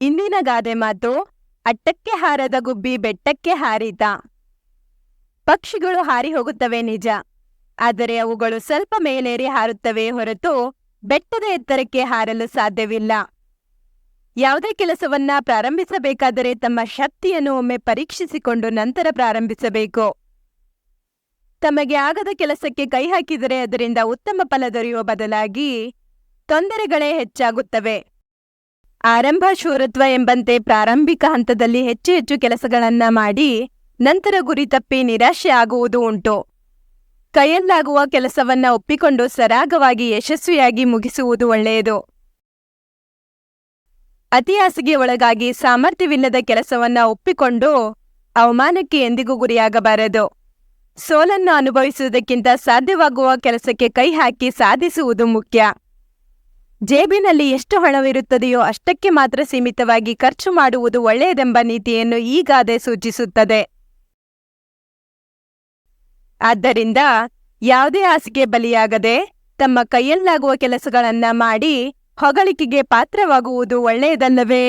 ಇಂದಿನ ಗಾದೆ ಮಾತು, ಅಟ್ಟಕ್ಕೆ ಹಾರದ ಗುಬ್ಬಿ ಬೆಟ್ಟಕ್ಕೆ ಹಾರಿತ ಪಕ್ಷಿಗಳು ಹಾರಿ ಹೋಗುತ್ತವೆ ನಿಜ, ಆದರೆ ಅವುಗಳು ಸ್ವಲ್ಪ ಮೇಲೇರಿ ಹಾರುತ್ತವೆ ಹೊರತು ಬೆಟ್ಟದ ಎತ್ತರಕ್ಕೆ ಹಾರಲು ಸಾಧ್ಯವಿಲ್ಲ. ಯಾವುದೇ ಕೆಲಸವನ್ನ ಪ್ರಾರಂಭಿಸಬೇಕಾದರೆ ತಮ್ಮ ಶಕ್ತಿಯನ್ನು ಒಮ್ಮೆ ಪರೀಕ್ಷಿಸಿಕೊಂಡು ನಂತರ ಪ್ರಾರಂಭಿಸಬೇಕು. ತಮಗೆ ಆಗದ ಕೆಲಸಕ್ಕೆ ಕೈ ಹಾಕಿದರೆ ಅದರಿಂದ ಉತ್ತಮ ಫಲ ದೊರೆಯುವ ಬದಲಾಗಿ ತೊಂದರೆಗಳೇ ಹೆಚ್ಚಾಗುತ್ತವೆ. ಆರಂಭ ಶೂರತ್ವ ಎಂಬಂತೆ ಪ್ರಾರಂಭಿಕ ಹಂತದಲ್ಲಿ ಹೆಚ್ಚು ಹೆಚ್ಚು ಕೆಲಸಗಳನ್ನ ಮಾಡಿ ನಂತರ ಗುರಿ ತಪ್ಪಿ ನಿರಾಶೆ ಆಗುವುದು ಉಂಟು. ಕೈಯಲ್ಲಾಗುವ ಕೆಲಸವನ್ನ ಒಪ್ಪಿಕೊಂಡು ಸರಾಗವಾಗಿ ಯಶಸ್ವಿಯಾಗಿ ಮುಗಿಸುವುದು ಒಳ್ಳೆಯದು. ಅತಿಯಾಸೆಗೆ ಒಳಗಾಗಿ ಸಾಮರ್ಥ್ಯವಿಲ್ಲದ ಕೆಲಸವನ್ನ ಒಪ್ಪಿಕೊಂಡು ಅವಮಾನಕ್ಕೆ ಎಂದಿಗೂ ಗುರಿಯಾಗಬಾರದು. ಸೋಲನ್ನು ಅನುಭವಿಸುವುದಕ್ಕಿಂತ ಸಾಧ್ಯವಾಗುವ ಕೆಲಸಕ್ಕೆ ಕೈ ಹಾಕಿ ಸಾಧಿಸುವುದು ಮುಖ್ಯ. ಜೇಬಿನಲ್ಲಿ ಎಷ್ಟು ಹಣವಿರುತ್ತದೆಯೋ ಅಷ್ಟಕ್ಕೆ ಮಾತ್ರ ಸೀಮಿತವಾಗಿ ಖರ್ಚು ಮಾಡುವುದು ಒಳ್ಳೆಯದೆಂಬ ನೀತಿಯನ್ನು ಈ ಗಾದೆ ಸೂಚಿಸುತ್ತದೆ. ಆದ್ದರಿಂದ ಯಾವುದೇ ಆಸೆಗೆ ಬಲಿಯಾಗದೆ ತಮ್ಮ ಕೈಯಲ್ಲಾಗುವ ಕೆಲಸಗಳನ್ನ ಮಾಡಿ ಹೊಗಳಿಕೆಗೆ ಪಾತ್ರವಾಗುವುದು ಒಳ್ಳೆಯದಲ್ಲವೇ?